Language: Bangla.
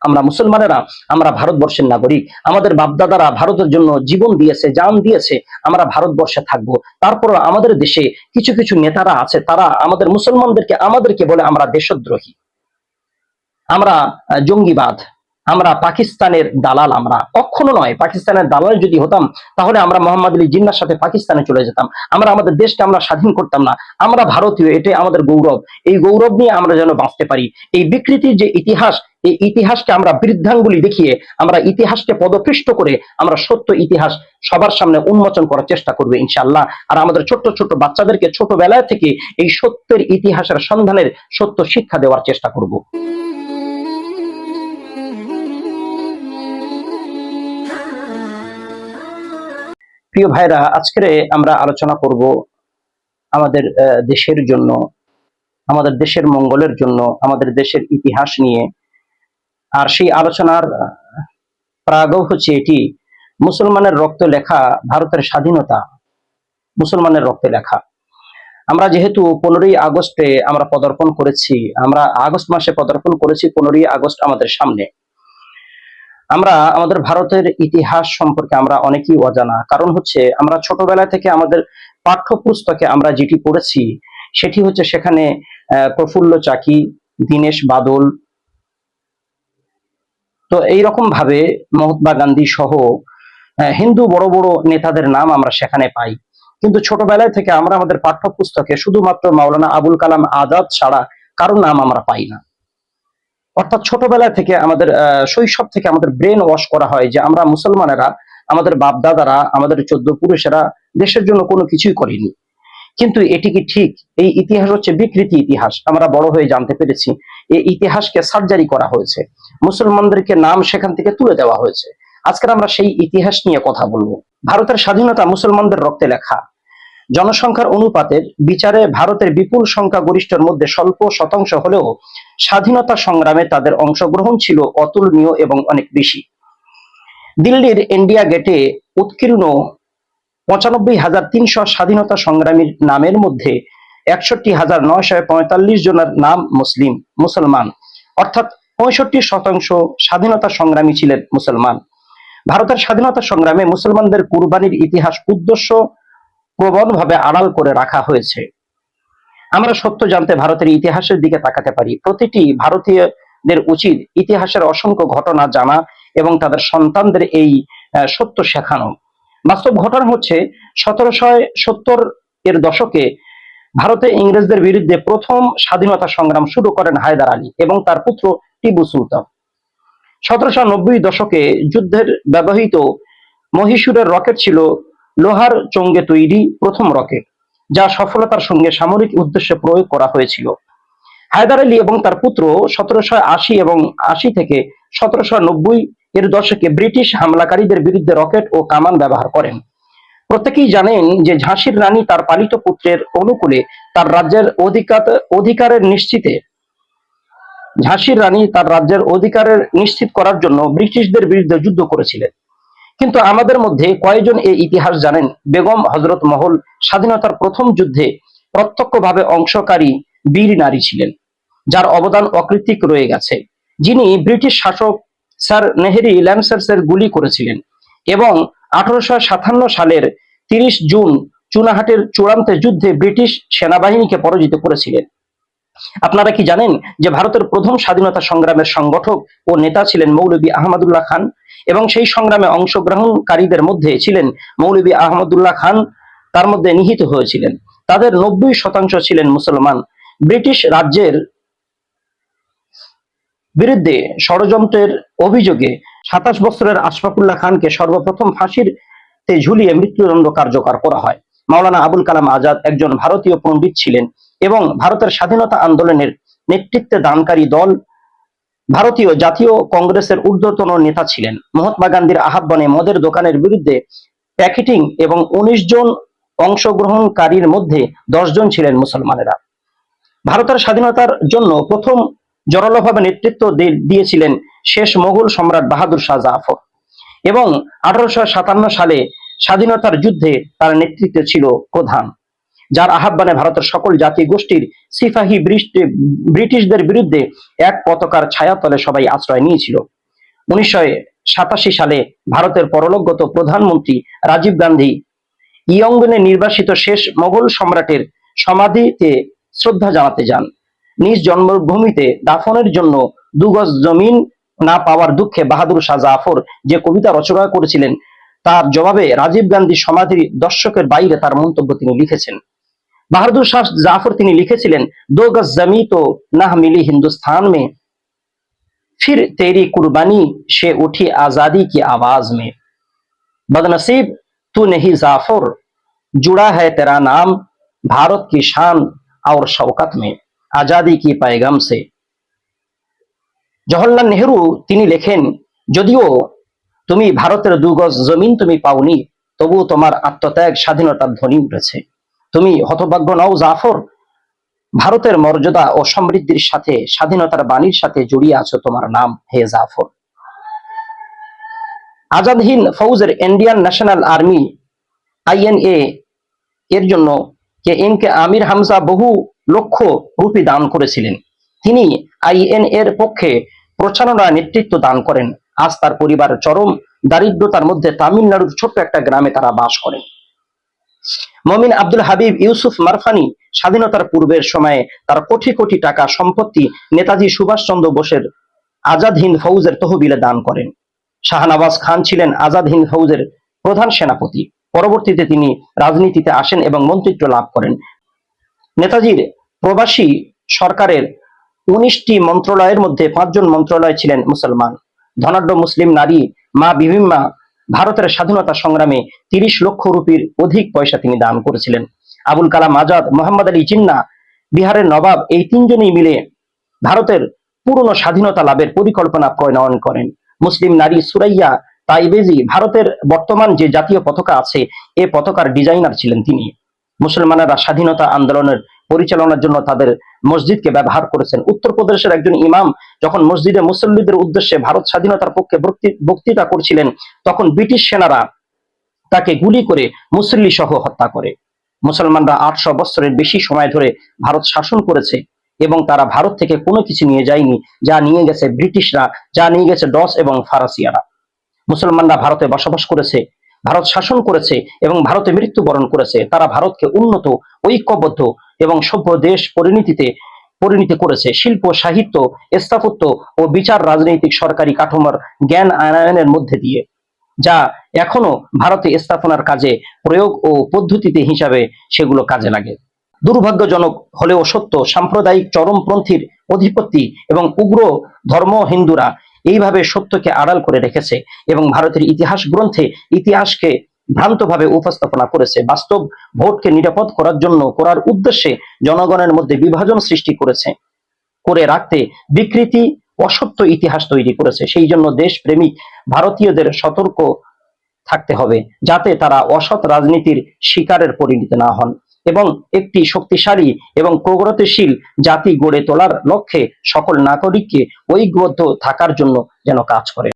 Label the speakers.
Speaker 1: আমরা মুসলমানেরা, আমরা ভারতবর্ষের নাগরিক, আমাদের বাপদাদারা ভারতের জন্য জীবন দিয়েছে, জান দিয়েছে, আমরা ভারতবর্ষে থাকব। তারপর আমাদের দেশে কিছু কিছু নেতারা আছে, তারা আমাদের মুসলমানদেরকে আমাদেরকে বলে আমরা দেশদ্রোহী। আমরা জঙ্গিবাদ আমরা পাকিস্তানের দালাল আমরা। কখনো নয়, পাকিস্তানের দালাল যদি হতাম, তাহলে আমরা মোহাম্মদ আলী জিন্নার সাথে পাকিস্তানে চলে যেতাম। আমরা আমাদের দেশকে আমরা স্বাধীন করতাম না। আমরা ভারতীয়, এটাই আমাদের গৌরব। এই গৌরব নিয়ে আমরা যেন বাঁচতে পারি। এই বিকৃতির যে ইতিহাস, এই ইতিহাসকে আমরা বৃদ্ধাঙ্গুলি দেখিয়ে, আমরা ইতিহাসকে পদপৃষ্ট করে, আমরা সত্য ইতিহাস সবার সামনে উন্মোচন করার চেষ্টা করব ইনশাআল্লাহ। আর আমাদের ছোট্ট ছোট্ট বাচ্চাদেরকে ছোটবেলায় থেকে এই সত্যের ইতিহাসের সন্ধানের সত্য শিক্ষা দেওয়ার চেষ্টা করব। প্রিয় ভাইরা আজকে আমরা আলোচনা করব আমাদের দেশের জন্য আমাদের দেশের মঙ্গলের জন্য আমাদের দেশের ইতিহাস নিয়ে। আর সেই আলোচনার আহ, প্রাগও হচ্ছে এটি মুসলমানের রক্ত লেখা ভারতের স্বাধীনতা মুসলমানের রক্তে লেখা। আমরা যেহেতু পনেরোই আগস্টে আমরা পদার্পণ করেছি আমরা আগস্ট মাসে পদার্পণ করেছি পনেরোই আগস্ট আমাদের সামনে। আমরা আমাদের ভারতের ইতিহাস সম্পর্কে আমরা অনেকেই অজানা। কারণ হচ্ছে আমরা ছোটবেলা থেকে আমাদের পাঠ্যপুস্তকে আমরা যেটি পড়েছি, সেটি হচ্ছে সেখানে প্রফুল্ল চাকি, দীনেশ বাদল। তো এইরকম ভাবে মহাত্মা গান্ধী সহ হিন্দু বড় বড় নেতাদের নাম আমরা সেখানে পাই। কিন্তু ছোটবেলায় থেকে আমরা আমাদের পাঠ্যপুস্তকে শুধুমাত্র মাওলানা আবুল কালাম আজাদ ছাড়া কারও নাম আমরা পাই না। অর্থাৎ ছোটবেলা থেকে আমাদের শৈশব থেকে আমাদের ব্রেন ওয়াশ করা হয় যে আমরা মুসলমানেরা, আমাদের বাপ দাদারা আমাদের চোদ্দ পুরুষেরা দেশের জন্য কোনো কিছুই করেনি। কিন্তু এটি কি ঠিক? এই ইতিহাস হচ্ছে বিকৃতি ইতিহাস। আমরা বড় হয়ে জানতে পেরেছি এই ইতিহাসকে সার্জারি করা হয়েছে। মুসলমানদেরকে নাম সেখান থেকে তুলে দেওয়া হয়েছে। আজকে আমরা সেই ইতিহাস নিয়ে কথা বলব। ভারতের স্বাধীনতা মুসলমানদের রক্তে লেখা। জনসংখ্যার অনুপাতের বিচারে ভারতের বিপুল সংখ্যা গরিষ্ঠের মধ্যে স্বল্প শতাংশ হলেও স্বাধীনতা সংগ্রামে তাদের অংশগ্রহণ ছিল অতুলনীয় এবং অনেক বেশি। দিল্লির ইন্ডিয়া গেটে উৎকীর্ণ পঁচানব্বই হাজার তিনশো স্বাধীনতা সংগ্রামীর নামের মধ্যে একষট্টি হাজার নয়শো পঁয়তাল্লিশ জনের নাম মুসলিম, মুসলমান। অর্থাৎ পঁয়ষট্টি শতাংশ স্বাধীনতা সংগ্রামী ছিলেন মুসলমান। ভারতের স্বাধীনতা সংগ্রামে মুসলমানদের কুরবানির ইতিহাস উদ্দেশ্য প্রবলভাবে আড়াল করে রাখা হয়েছে। আমরা সত্য জানতে ভারতের ইতিহাসের দিকে তাকাতে পারি। প্রতিটি ভারতীয়দের উচিত ইতিহাসের অসংখ্য ঘটনা জানা এবং তাদের সন্তানদের এই সত্য শেখানো। বাস্তব ঘটনা হচ্ছে, সতেরোশো সত্তর এর দশকে ভারতে ইংরেজদের বিরুদ্ধে প্রথম স্বাধীনতা সংগ্রাম শুরু করেন হায়দার আলী এবং তার পুত্র টিপু সুলতান। সতেরোশো নব্বই দশকে যুদ্ধের ব্যবহৃত মহীশূরের রকেট ছিল লোহার চঙ্গে তৈরি প্রথম রকেট, যা সফলতার সঙ্গে সামরিক উদ্দেশ্যে প্রয়োগ করা হয়েছিল। হায়দার আলী এবং তার পুত্র সতেরোশো আশি এবং আশি থেকে সতেরোশো নব্বই এর দশকে ব্রিটিশ হামলাকারীদের বিরুদ্ধে রকেট ও কামান ব্যবহার করেন। প্রত্যেকেই জানেন যে ঝাঁসির রানী তার পালিত পুত্রের অনুকূলে তার রাজ্যের অধিকার অধিকারের নিশ্চিতে ঝাঁসির রানী তার রাজ্যের অধিকারের নিশ্চিত করার জন্য ব্রিটিশদের বিরুদ্ধে যুদ্ধ করেছিলেন। কিন্তু আমাদের মধ্যে কয়েকজন এই ইতিহাস জানেন? বেগম হজরত মহল স্বাধীনতার প্রথম যুদ্ধে প্রত্যক্ষভাবে অংশকারী বীর নারী ছিলেন, যার অবদান অকৃতিক রয়ে গেছে। যিনি ব্রিটিশ শাসক স্যার নেহেরি ল্যান্সার্সের গুলি করেছিলেন এবং আঠারোশো সাতান্ন সালের তিরিশ জুন চুনাহাটের চূড়ান্ত যুদ্ধে ব্রিটিশ সেনাবাহিনীকে পরাজিত করেছিলেন। আপনারা কি জানেন যে ভারতের প্রথম স্বাধীনতা সংগ্রামের সংগঠক ও নেতা ছিলেন মৌলবী আহমদুল্লাহ খান? এবং সেই সংগ্রামে অংশগ্রহণকারীদের মধ্যে ছিলেন মৌলবী আহমদুল্লাহ খান, তার মধ্যে নিহিত হয়েছিলেন। তাদের নব্বই শতাংশ ছিলেন মুসলমান। ব্রিটিশ রাজ্যের বিরুদ্ধে ষড়যন্ত্রের অভিযোগে সাতাশ বছরের আশফাকুল্লাহ খানকে সর্বপ্রথম ফাঁসির ঝুলিয়ে মৃত্যুদণ্ড কার্যকর করা হয়। মাওলানা আবুল কালাম আজাদ একজন ভারতীয় পণ্ডিত ছিলেন। এবং ভারতের স্বাধীনতা আন্দোলনের নেতৃত্বে দানকারী দল ভারতীয় জাতীয় কংগ্রেসের ঊর্ধ্বতন নেতা ছিলেন। মহাত্মা গান্ধীর আহ্বানে মদের দোকানের বিরুদ্ধে প্যাকেটিং এবং উনিশ জন অংশগ্রহণকারীর মধ্যে জন ছিলেন মুসলমানেরা। ভারতের স্বাধীনতার জন্য প্রথম জোরালোভাবে নেতৃত্ব দিয়েছিলেন শেষ মোগল সম্রাট বাহাদুর শাহ জাফর। এবং আঠারোশো সাতান্ন সালে স্বাধীনতার যুদ্ধে তার নেতৃত্ব ছিল প্রধান। যার আহ্বানে ভারতের সকল জাতি গোষ্ঠীর বৃষ্টি- ব্রিটিশদের বিরুদ্ধে এক পতাকার ছায়াতলে সবাই আশ্রয় নিয়েছিল। উনিশশো সাতাশি সালে ভারতের পরলোকগত প্রধানমন্ত্রী রাজীব গান্ধী ইয়ঙ্গনে নির্বাসিত শেষ মোগল সম্রাটের সমাধিতে শ্রদ্ধা জানাতে যান। নিজ জন্মভূমিতে দাফনের জন্য দুগজ জমিন না পাওয়ার দুঃখে বাহাদুর শাহ জাফর যে কবিতা রচনা করেছিলেন, তার জবাবে রাজীব গান্ধী সমাধির দর্শকের বাইরে তার মন্তব্য তিনি লিখেছেন। বাহাদুর শাহ জাফর তিনি লিখেছিলেন দো গজ জমি তো নাহ মিলি হিন্দুস্তান মে फिर तेरी कुर्बानी से उठी आजादी की आवाज में बदनसीब तू नहीं जाफर जुड़ा है तेरा नाम भारत की शान और शौकत में आजादी की पैगाम से জওহরলাল নেহরু তিনি লেখেন যদিও তুমি ভারতের দুগজ জমিন তুমি পাওনি তবুও তোমার আত্মত্যাগ স্বাধীনতার ধ্বনি উঠেছে তুমি হতভাগ্য নও জাফর। ভারতের মর্যাদা ও সমৃদ্ধির সাথে, স্বাধীনতার বাণীর সাথে জড়িয়ে আছো তোমার নাম, হে জাফর। আজাদ হিন্দ ফৌজের ইন্ডিয়ান ন্যাশনাল আর্মি, আইএনএ, এর জন্য কে এম কে আমির হামজা বহু লক্ষ রুপি দান করেছিলেন। তিনি আইএন এর পক্ষে প্রচারণা নেতৃত্ব দান করেন। আজ তার পরিবার চরম দারিদ্রতার মধ্যে তামিলনাড়ুর ছোট্ট একটা গ্রামে তারা বাস করেন। মমিন আব্দুল হাবিব ইউসুফ মারফানি স্বাধীনতার পূর্বের সময়ে তার কোটি কোটি টাকা সম্পত্তি নেতাজি সুভাষচন্দ্র বোসের আজাদ হিন্দ ফৌজের তহবিলে দান করেন। শাহনওয়াজ খান ছিলেন আজাদ হিন্দ ফৌজের প্রধান সেনাপতি। পরবর্তীতে তিনি রাজনীতিতে আসেন এবং মন্ত্রিত্ব লাভ করেন। নেতাজির প্রবাসী সরকারের উনিশটি মন্ত্রণালয়ের মধ্যে পাঁচজন মন্ত্রণালয় ছিলেন মুসলমান। ধনাঢ্য মুসলিম নারী মা বিভিম্মা ভারতের স্বাধীনতা সংগ্রামে তিরিশ লক্ষ রুপির অধিক পয়সা তিনি দান করেছিলেন। আবুল কালাম আজাদ, মোহাম্মদ আলী জিন্না, বিহারের নবাব এই তিনজনই মিলে ভারতের পুরনো স্বাধীনতা লাভের পরিকল্পনা প্রণয়ন করেন। মুসলিম নারী সুরাইয়া তাইবেজি ভারতের বর্তমান যে জাতীয় পতাকা আছে, এ পতাকার ডিজাইনার ছিলেন তিনি। মুসলমানেরা স্বাধীনতা আন্দোলনের পরিচালনার জন্য তাদের মসজিদকে ব্যবহার করেছেন। উত্তরপ্রদেশের একজন ইমাম যখন মসজিদে মুসল্লিদের উদ্দেশ্যে ভারত স্বাধীনতার পক্ষে বক্তৃতা করছিলেন, তখন ব্রিটিশ সেনারা তাকে গুলি করে মুসল্লি সহ হত্যা করে। মুসলমানরা আটশো বছরের বেশি সময় ধরে ভারত শাসন করেছে এবং তারা ভারত থেকে কোনো কিছু নিয়ে যায়নি, যা নিয়ে গেছে ব্রিটিশরা, যা নিয়ে গেছে ডস এবং ফারাসিয়ারা। মুসলমানরা ভারতে বসবাস করেছে, ভারত শাসন করেছে এবং ভারতে মৃত্যুবরণ করেছে। তারা ভারতকে উন্নত, ঐক্যবদ্ধ এবং সভ্য দেশ পরিণতিতে পরিণতি করেছে। শিল্প, সাহিত্য, স্থাপত্য ও বিচার রাজনৈতিক সরকারি কাঠামোর জ্ঞান আয়নের মধ্যে দিয়ে, যা এখনও ভারতে স্থাপনার কাজে প্রয়োগ ও পদ্ধতিতে হিসাবে সেগুলো কাজে লাগে। দুর্ভাগ্যজনক হলেও সত্য, সাম্প্রদায়িক চরমপন্থীর অধিপত্তি এবং উগ্র ধর্ম হিন্দুরা এইভাবে সত্যকে আড়াল করে রেখেছে এবং ভারতের ইতিহাস গ্রন্থে ইতিহাসকে ভ্রান্তভাবে উপস্থাপনা করেছে। বাস্তব ভোটকে নিরাপদ করার জন্য, করার উদ্দেশ্যে জনগণের মধ্যে বিভাজন সৃষ্টি করেছে, করে রাখতে বিকৃতি, অসত্য ইতিহাস তৈরি করেছে। সেই জন্য দেশপ্রেমিক ভারতীয়দের সতর্ক থাকতে হবে, যাতে তারা অসৎ রাজনীতির শিকারের পরিণত না হন এবং একটি শক্তিশালী এবং প্রগতিশীল জাতি গড়ে তোলার লক্ষ্যে সকল নাগরিককে ঐক্যবদ্ধ থাকার জন্য যেন কাজ করে।